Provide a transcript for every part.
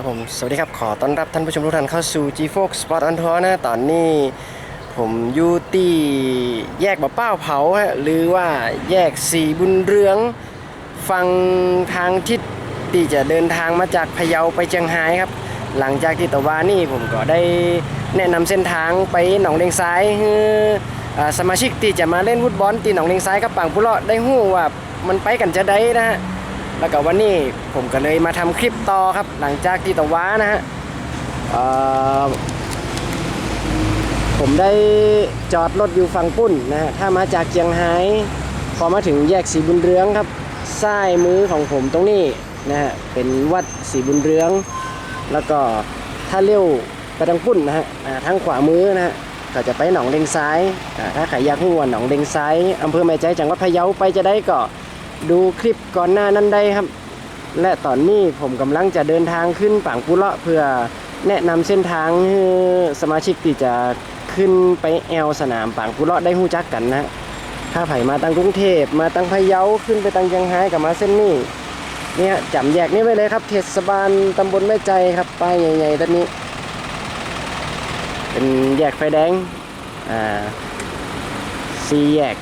ครับผม สวัสดีครับ ขอต้อนรับท่านผู้ชมทุกท่านเข้าสู่ G Fox Sport on Tour นะ ตอนนี้ผมอยู่ที่แยกบะเป้าเผาฮะ หรือว่าแยกสีบุญเรือง ฟังทางทิศที่จะเดินทางมาจากพะเยาไปเชียงรายครับ หลังจากที่ตะวานี่ผมก็ได้แนะนำเส้นทางไปหนองเลงซ้ายให้อ่าสมาชิกที่จะมาเล่นฟุตบอลที่หนองเลงซ้ายกับปังพุเลาะได้หู้ว่ามันไปกันจะได้นะฮะ แล้วก็วันนี้ผมก็เลยมาทำคลิปต่อครับ หลังจากที่ตะว้านะฮะผมได้จอดรถอยู่ฝั่งปุ้นนะฮะถ้ามาจากเชียงไฮ้พอมาถึงแยกสีบุญเรืองครับซ้ายมือของผมตรงนี้นะฮะเป็นวัดสีบุญเรือง แล้วก็ถ้าเลี้ยวไปทางปุ้นนะฮะทางขวามือนะฮะก็จะไปหนองเลงซ้าย ถ้าใครอยากรู้ว่าหนองเลงซ้ายอำเภอแม่ใจจังหวัดพะเยาไปจะได้ก็ ดูคลิปก่อนหน้านั้นได้ครับ และตอนนี้ผมกำลังจะเดินทางขึ้นป่างปุเลาะเพื่อแนะนำเส้นทางให้สมาชิกที่จะขึ้นไปแอลสนามป่างปุเลาะได้หู้จักกันนะถ้าไผ่มาตั้งกรุงเทพมาตั้งพะเยาขึ้นไปตั้งยังไฮกับมาเส้นนี้เนี่ยจำแยกนี้ไว้เลยครับ เทศบาลตำบลแม่ใจครับป้ายใหญ่ๆด้านนี้ เป็นแยกไฟแดงอ่าสี่แยก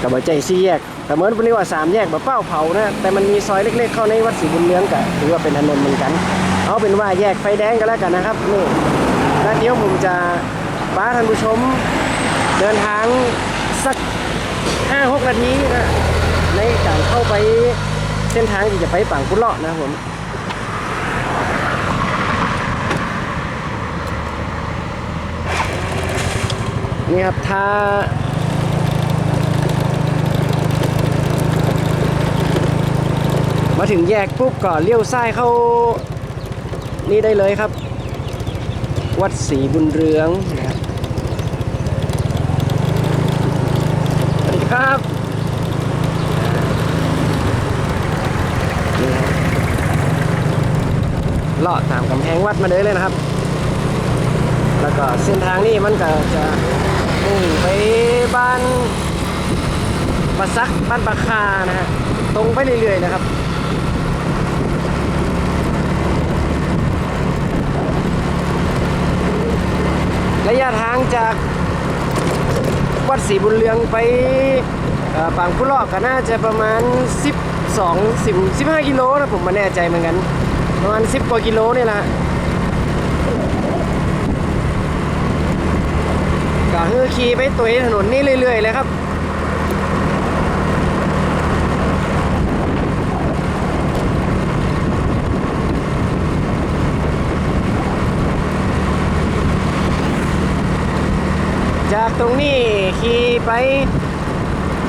กับบใจสี่แยก แต่เหมือนวันนี้ว่าสามแยกแบบเป้าเผานะแต่มันมีซอยเล็ก ๆ เข้าในวัดศรีบุญเรืองกะถือว่าเป็นถนนเหมือนกัน เอาเป็นว่าแยกไฟแดงกันแล้วกันนะครับนี่แล้วเดี๋ยวผมจะป้าท่านผู้ชมเดินทางสักห้าหกนาทีนะในการเข้าไปเส้นทางที่จะไปฝั่งพุเลาะนะผมนี่ครับถ้า มาถึงแยกปุ๊บก็เลี้ยวซ้ายเข้านี่ได้เลยครับ วัดศรีบุญเรืองนะครับสวัสดีครับนี่ครับเลาะตามกำแพงวัดมาเลยเลยนะครับ แล้วก็เส้นทางนี้มันก็จะมุ่งไปบ้านปะซักบ้านปะคานะฮะตรงไปเรื่อยๆนะครับ ระยะทาง จากวัดศรีบุญเรืองไปปางผู้ลอกก็น่าจะประมาณ 12 10 15กิโลนะผมไมาแน่ใจเหมือนกัน ประมาณ 10 กว่ากิโลนี่แหละก็คือขี่ไปตัวถนนนี่เรื่อยๆเลยครับ จากตรง นี้ขี่ไป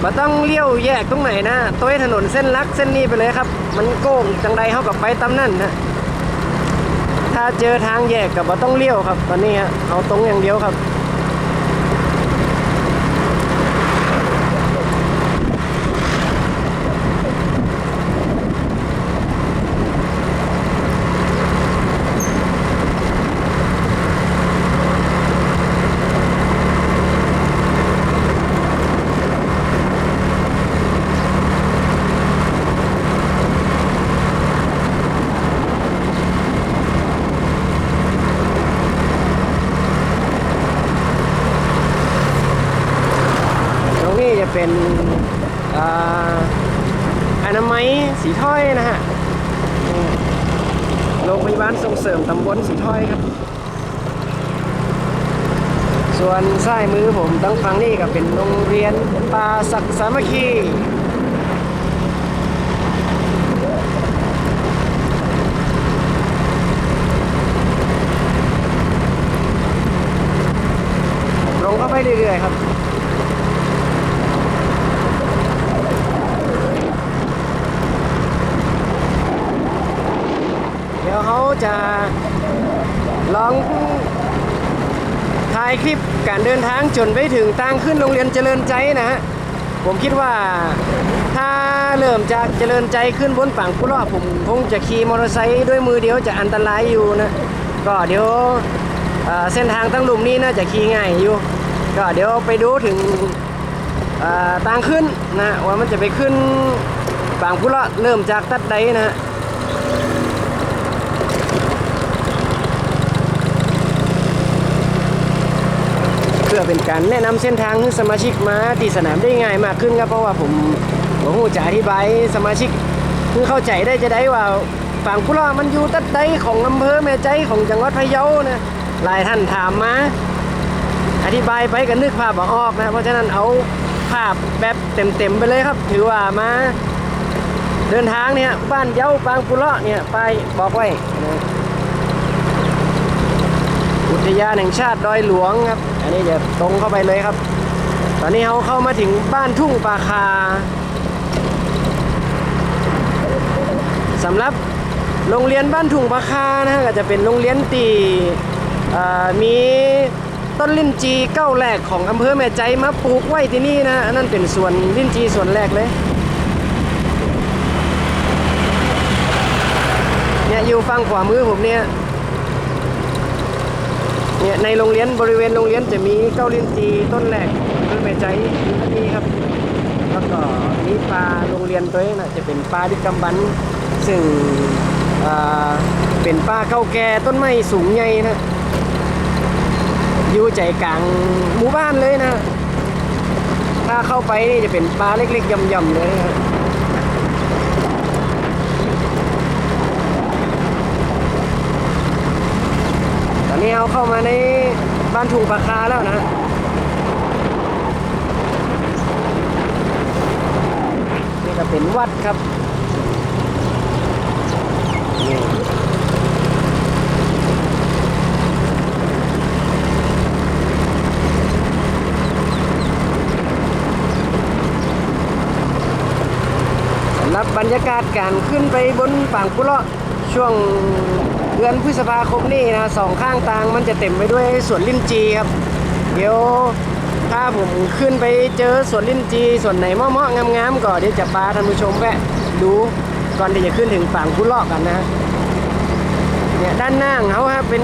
มาต้องเลี้ยวแยกตรงไหนนะตัวถนนเส้นลักเส้นนี้ไปเลยครับ มันโก้งจังใดเข้ากับไปตามนั่นนะถ้าเจอทางแยกกับมาต้องเลี้ยวครับ ตอนนี้ฮะเอาตรงอย่างเดียวครับ ตรงนี้จะเป็นอ่าอนามัย สีถ้อยนะฮะโรงพยาบาลส่งเสริมตำบลสีถ้อยครับ ส่วนซ้ายมือผมตั้งฟังนี่ก็เป็นโรงเรียนป่าศักสามัคคีลงเข้าไปเรื่อยๆครับ เดี๋ยวเขา จะลองถ่ายคลิปการเดินทางจนไปถึงทางขึ้นโรงเรียนเจริญใจนะฮะผมคิดว่าถ้าเริ่มจากเจริญใจขึ้นบนฝั่งกุลอผมคงจะขี่มอเตอร์ไซค์ด้วยมือเดียวจะอันตรายอยู่นะก็เดี๋ยวเส้นทางตั้งหลุมนี้น่าจะขี่ง่ายอยู่ก็เดี๋ยวไปดูถึงเอ่อทางขึ้นนะว่ามันจะไปขึ้นฝั่งกุลอเริ่มจากตัดใดนะฮะ พื่อเป็นการแนะนำเส้นทางให้สมาชิกมาที่สนามได้ง่ายมากขึ้นครับเพราะว่าผมผมหูจะอธิบายสมาชิกคือเข้าใจได้จะได้ว่าฝั่งกุลามันอยู่ตัดใดของอำเภอแม่ใจของจังหวัดพะเยานะหลายท่านถามมาอธิบายไปกันนึกภาพบ่ออกนะเพราะฉะนั้นเอาภาพแบบเต็มๆไปเลยครับ ถือว่ามาเดินทางเนี่ยบ้านเย้าปางปุเลาะเนี่ยไปบอกไว้นะ อุทยานแห่งชาติดอยหลวงครับ อันนี้จะตรงเข้าไปเลยครับ ตอนนี้เขาเข้ามาถึงบ้านทุ่งปาคาสำหรับโรงเรียนบ้านทุ่งปาคานะฮะก็จะเป็นโรงเรียนตีมีต้นลิ้นจีเก้าแรกของอำเภอแม่ใจมาปลูกไว้ที่นี่นะอันนั้นเป็นส่วนลิ้นจีส่วนแรกเลยเนี่ยอยู่ฝั่งขวามือผมเนี่ย เนี่ยในโรงเรียนบริเวณโรงเรียนจะมีเก้าลิ้นจีต้นแรกต้นแม่ใจที่นี่ครับ แล้วก็มีปลาโรงเรียนตัวเองนะจะเป็นปลาดิกำบันซึ่งอ่าเป็นปลาเก่าแก่ต้นไม้สูงใหญ่นะอยู่ใจกลางหมู่บ้านเลยนะ ถ้าเข้าไปนี่จะเป็นปลาเล็กๆย่ำๆเลยครับ นนี้เอาเข้ามาในบ้านถุงปลาคาแล้วนะนี่ก็เป็นวัดครับสำหรับบรรยากาศการขึ้นไปบนฝั่งกุเลาะช่วง เดือนพฤษภาคมนี่นะสองข้างทางมันจะเต็มไปด้วยสวนลิ้นจีครับ เดี๋ยวถ้าผมขึ้นไปเจอสวนลิ้นจีส่วนไหนเหมาะๆงามๆก่อนเดี๋ยวจะพาท่านผู้ชมแวะดูก่อนที่จะขึ้นถึงฝั่งกุเลาะกันนะเนี่ยด้านหน้าเขาครับเป็น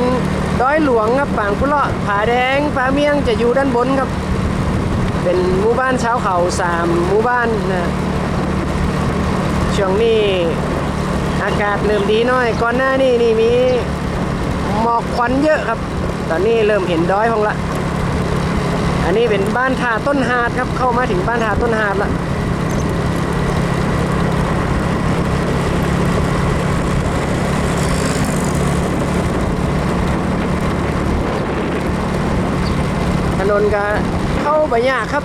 ดอยหลวงครับฝั่งกุเลาะผาแดงผาเมียงจะอยู่ด้านบนครับ เป็นหมู่บ้านชาวเขาสามหมู่บ้านนะช่วงนี้ อากาศเริ่มดีหน้อย ก่อนหน้านี่นี่มีหมอกควันเยอะครับ ตอนนี้เริ่มเห็นดอยของละ อันนี้เป็นบ้านทาต้นหาดครับ เข้ามาถึงบ้านทาต้นหาดละถนนก็เข้าไปยากครับ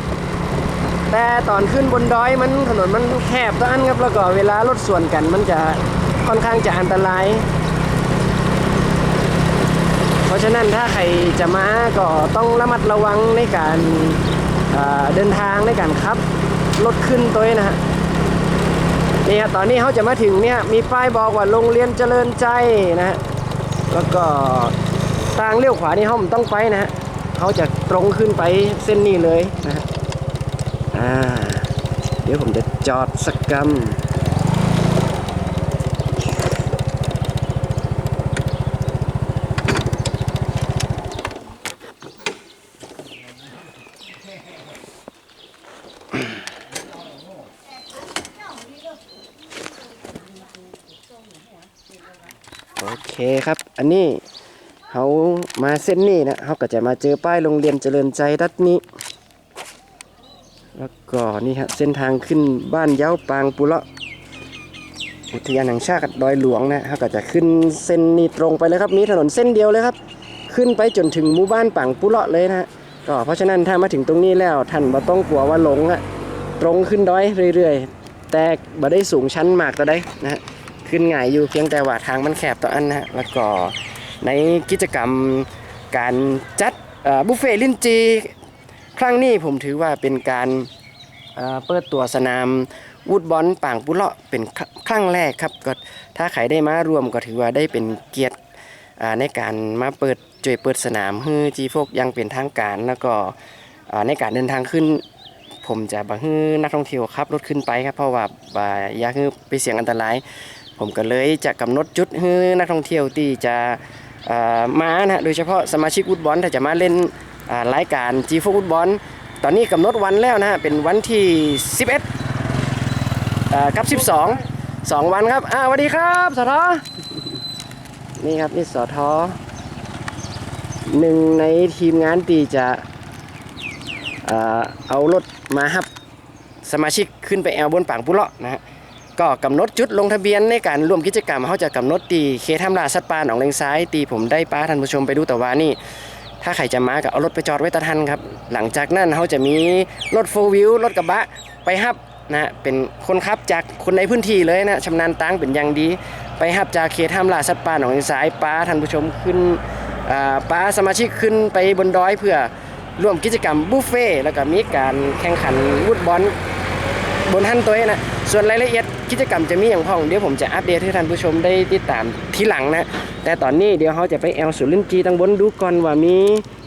แต่ตอนขึ้นบนดอยมันถนนมันแคบตัวอันครับแล้วก็เวลารถส่วนกันมันจะ ค่อนข้างจะอันตราย เพราะฉะนั้นถ้าใครจะมาก็ต้องระมัดระวังในการเดินทางในการขับรถขึ้นตัวนะฮะนี่ครับตอนนี้เขาจะมาถึงเนี่ยมีป้ายบอกว่าโรงเรียนเจริญใจนะฮะแล้วก็ทางเลี้ยวขวานี่เขาไม่ต้องไปนะฮะเขาจะตรงขึ้นไปเส้นนี้เลยนะฮะอ่าเดี๋ยวผมจะจอดสักกำ โอเคครับ อันนี้เขามาเส้นนี้นะเขาก็จะมาเจอป้ายโรงเรียนเจริญใจรัตนี้ แล้วก็นี่ครับเส้นทางขึ้นบ้านเย้าปางปุเลาะอุทยานแห่งชาติดอยหลวงนะเขาก็จะขึ้นเส้นนี้ตรงไปเลยครับมีถนนเส้นเดียวเลยครับ ขึ้นไปจนถึงหมู่บ้านปังปุเลาะเลยนะก็เพราะฉะนั้นถ้ามาถึงตรงนี้แล้วท่านบ่ต้องกลัวว่าหลงอะตรงขึ้นดอยเรื่อย ๆ แต่บ่ได้สูงชั้นมากต่อได้นะฮะ ขึ้นง่ายอยู่เพียงแต่ว่าทางมันแคบต่ออันนะฮะแล้วก็ในกิจกรรมการจัดบุฟเฟ่ต์ลิ้นจีครั้งนี้ผมถือว่าเป็นการเเปิดตัวสนามวูดบอลป่างปุเลาะเป็นครั้งแรกครับก็ถ้าใครได้มารวมก็ถือว่าได้เป็นเกียรติในการมาเปิดจวยเปิดสนามฮือจีโฟกยังเป็นทางการแล้วก็ในการเดินทางขึ้น ผมจะบังฮือนักท่องเที่ยวขับรถขึ้นไปครับเพราะว่าอยากให้ไปเสี่ยงอันตราย ผมก็เลยจะกำหนดจุดให้นักท่องเที่ยวที่จะมานะฮะโดยเฉพาะสมาชิกฟุตบอลถ้าจะมาเล่นรายการจีโฟฟุตบอลตอนนี้กำหนดวันแล้วนะฮะเป็นวันที่ 11เอ่อกับ 12 2 วันครับอ่าสวัสดีครับสทนี่ครับนี่สทหนึ่งในทีมงานที่จะเอารถมาฮับสมาชิกขึ้นไปแอลบนปางปุเลาะนะฮะ ก็กำหนดจุดลงทะเบียนในการร่วมกิจกรรมเขาจะกำหนดตีเคทำลาสัตว์ป่าหนองเลงซ้าย ตีผมได้ป้าท่านผู้ชมไปดูแต่ว่านี่ ถ้าใครจะมาก็เอารถไปจอดไว้ตะทันครับ หลังจากนั้นเขาจะมีรถโฟวิวรถกระบะไปฮับนะฮะเป็นคนขับจากคนในพื้นที่เลยนะชำนาญตังเป็นอย่างดี ไปฮับจากเขตห้ามล่าสัตว์ป่าหนองเลงซ้ายป้าท่านผู้ชมขึ้นป้าสมาชิกขึ้นไปบนดอยเพื่อร่วมกิจกรรมบุฟเฟ่แล้วก็มีการแข่งขันวุดบอล บนท่านตัวเองนะส่วนรายละเอียดกิจกรรมจะมีอย่างพ่องเดี๋ยวผมจะอัปเดตให้ท่านผู้ชมได้ติดตามทีหลังนะ แต่ตอนนี้เดี๋ยวเขาจะไปแอลสุรินทร์จีตังบนดูก่อนว่ามี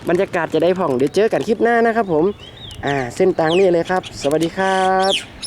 บรรยากาศจะได้พ่องเดี๋ยวเจอกันคลิปหน้านะครับผมอ่าเส้นทางนี่เลยครับ สวัสดีครับ